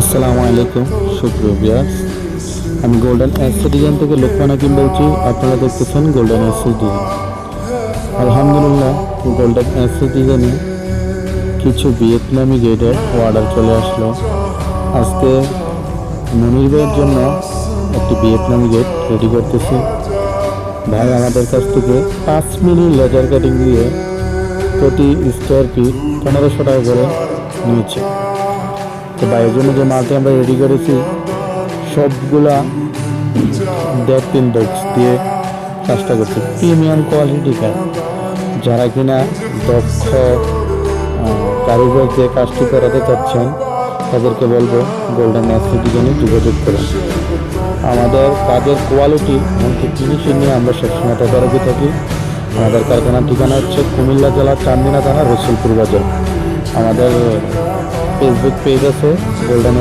আসসালামু আলাইকুম। সুপ্রিয় আমি গোল্ডেন অ্যাসে ডিজাইন থেকে লোকমান হাকিম বলছি। আপনারা দেখতেছেন গোল্ডেন অ্যাসে ডিজাইন আলহামদুলিল্লাহ গোল্ডেন অ্যাসে ডিজাইনে কিছু ভিয়েতনামি গেটের অর্ডার চলে আসলো। আজকে মনির জন্য একটি ভিয়েতনামি গেট রেডি করতেছি। ভাই আমাদের কাছ থেকে পাঁচ মিলি লেজার কাটিং দিয়ে প্রতি স্কোয়ার ফিট পনেরোশো টাকা করে নিয়েছে। তো বাইরের জন্য যে মালটি আমরা রেডি করেছি, সবগুলা দেড় তিন বক্স দিয়ে কাজটা করছি। প্রিমিয়াম কোয়ালিটি কাজ যারা কিনা দক্ষ কারিগর যে কাজটি করাতে চাচ্ছেন, তাদেরকে বলব গোল্ডেন অ্যাসিডিজনে যোগাযোগ করুন। আমাদের কাজের কোয়ালিটি এমনকি ফিনিশিং নিয়ে আমরা সবসময় তদারকি থাকি। আমাদের কারখানার ঠিকানা হচ্ছে কুমিল্লা জেলার চান্দিনা থানা রসুলপুর বাজার। আমাদের ফেসবুক পেজ আছে গোল্ডেন